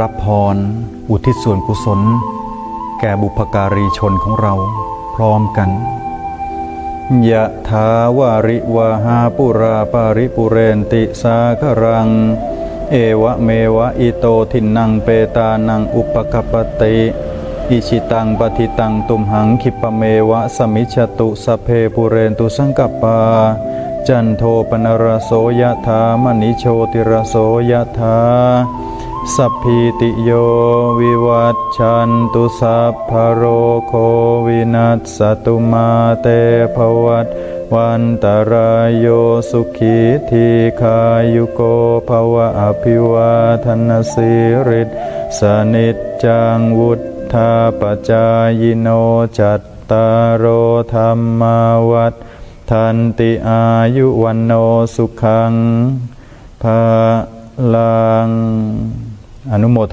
รับพร อุทิศส่วนกุศล แก่บุพการีชนของเราพร้อมกันยะถาวาริวาหาปุราปาริปุเรนติสาครัง เอวะเมวะอิโตทินังเปตานังอุปกปปติอิชิตังปฏิตังตุมหังคิปะเมวะสมิจตุสเพปุเรนตุสังกปปา จันโทปนรโสยะถามณิโชติรโสยะถา สัพพิติโยวิวัตชันตุสัพพะโรโควินัสสตุมาเตภวัตวันตารายโยสุขีทีขายุโกภวะอภิวาทนาสิริสนิจจังวุธาปจายโนจัตตารโอธรรมาวัฏทันติอายุวันโนสุขังภาลัง อนุโมท